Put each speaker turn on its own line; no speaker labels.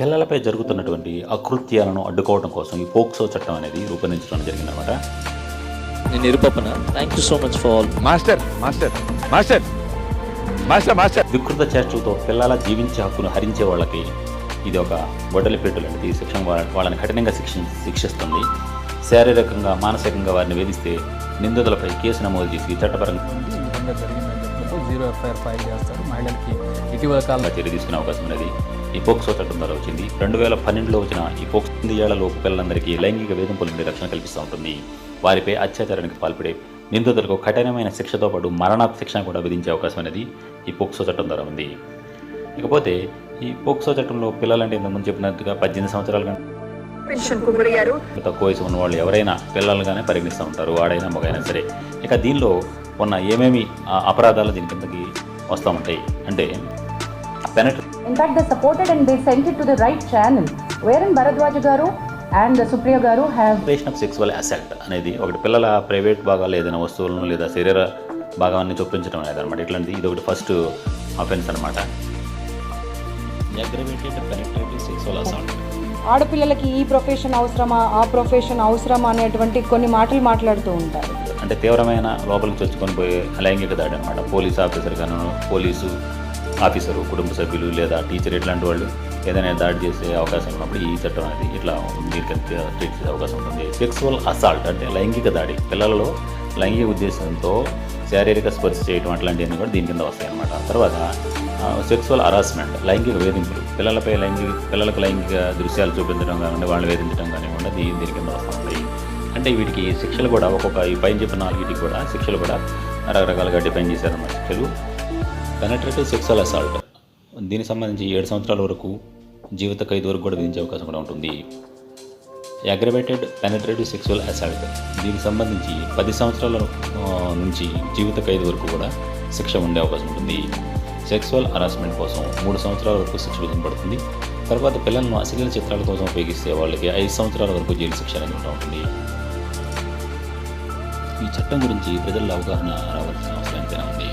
పిల్లలపై జరుగుతున్నటువంటి అకృత్యాలను అడ్డుకోవడం కోసం ఈ పోక్సో చట్టం అనేది రూపొందించడం జరిగిందనమాట
నేను నిరుపపన. Thank you so much for all
master master master master master
వికృత చేష్టలతో పిల్లల జీవించే హక్కును హరించే వాళ్ళకి ఇది ఒక గొడ్డలి పెట్టు లాంటిది శిక్ష వాళ్ళ- వాళ్ళని కఠినంగా శిక్ష శిక్షిస్తుంది. శారీరకంగా మానసికంగా వారిని వేధిస్తే నిందితులపై కేసు నమోదు చేసి చట్టపరంగా
జీరో ఎఫ్ఐఆర్ ఫైల్ చేస్తారు మహిళలకి ఇటీవల కాలంలో.
చర్య తీసుకునే అవకాశం ఉన్నది. ఈ పోక్సో చట్టం ద్వారా వచ్చింది. రెండు వేల పన్నెండులో వచ్చిన ఈ పోక్సో ఎనిమిది ఏళ్ళలోపు పిల్లలందరికీ లైంగిక వేధింపుల నుండి రక్షణ కల్పిస్తూ ఉంటుంది. వారిపై అత్యాచారానికి పాల్పడే నిందితులకు కఠినమైన శిక్షతో పాటు మరణాత్ శిక్షణ కూడా విధించే అవకాశం అనేది ఈ పోక్సో చట్టం ద్వారా ఉంది. ఇకపోతే ఈ పోక్సో చట్టంలో పిల్లలంటే ఇంతకుముందు చెప్పినట్టుగా పద్దెనిమిది సంవత్సరాల తక్కువ వయసు ఉన్న వాళ్ళు ఎవరైనా పిల్లలుగానే పరిగణిస్తూ ఉంటారు వాడైనా మగైనా సరే. ఇక దీనిలో ఉన్న ఏమేమి ఆ, అపరాధాలు దీని కిందకి వస్తూ ఉంటాయి. అంటే పెనట్ర
In fact, they supported and they sent it to the right channel, wherein Bharadwaj Garu and Supriya Garu have
operation of sexual assault అనేది ఒకటి పిల్లల ప్రైవేట్ భాగాలు ఏదైనా వస్తువులను లేదా శరీర భాగాన్ని చొప్పించడం అనేది అనమాట ఇట్లాంటిది ఇది ఒకటి ఫస్ట్ అఫెన్స్ అనమాట సెక్సువల్ అసాల్ట్
ఆడపిల్లలకి ఈ ప్రొఫెషన్ అవసరమా? ఆ ప్రొఫెషన్ అవసరమా అనేటువంటి కొన్ని మాటలు మాట్లాడుతూ ఉంటారు.
అంటే తీవ్రమైన లోపలికి చొచ్చుకొని పోయే లైంగిక దాడి అనమాట పోలీస్ ఆఫీసర్ గాను పోలీసు ఆఫీసరు కుటుంబ సభ్యులు లేదా టీచర్ ఇట్లాంటి వాళ్ళు ఏదైనా దాడి చేసే అవకాశం ఉన్నప్పుడు ఈ చట్టం అనేది ఇట్లా మీరు ట్రీట్ చేసే అవకాశం ఉంటుంది. సెక్సువల్ అసాల్ట్ అంటే లైంగిక దాడి. పిల్లలలో లైంగిక ఉద్దేశంతో శారీరక స్పర్శ చేయడం అట్లాంటివన్నీ కూడా దీని కింద వస్తాయి అనమాట తర్వాత సెక్సువల్ హరాస్మెంట్ లైంగిక వేధింపులు. పిల్లలపై లైంగిక పిల్లలకు లైంగిక దృశ్యాలు చూపించడం కానివ్వండి వాళ్ళని వేధించడం కానివ్వండి దీని దీని కింద వస్తూ ఉంటాయి. అంటే వీటికి శిక్షలు కూడా ఒక్కొక్క ఈ పైన చెప్పిన నాలుగిటికి కూడా శిక్షలు కూడా రకరకాలుగా డిఫైన్ చేశారన్నమాట. శిక్షలు పెనట్రేటివ్ సెక్సువల్ అసాల్ట్ దీనికి సంబంధించి ఏడు సంవత్సరాల వరకు జీవిత ఖైదు వరకు కూడా విధించే అవకాశం కూడా ఉంటుంది. అగ్రవేటెడ్ పెనట్రేటివ్ సెక్సువల్ అసాల్ట్ దీనికి సంబంధించి పది సంవత్సరాల నుంచి జీవిత ఖైదు వరకు కూడా శిక్ష ఉండే అవకాశం ఉంటుంది. సెక్సువల్ హరాస్మెంట్ కోసం మూడు సంవత్సరాల వరకు శిక్ష విధింపబడుతుంది తర్వాత పిల్లలను అశ్లీల చిత్రాల కోసం ఉపయోగిస్తే వాళ్ళకి ఐదు సంవత్సరాల వరకు జైలు శిక్ష అనేది ఉంటుంది. ఈ చట్టం గురించి ప్రజల్లో అవగాహన రావాల్సిన అవసరం ఎంతైనా ఉంది.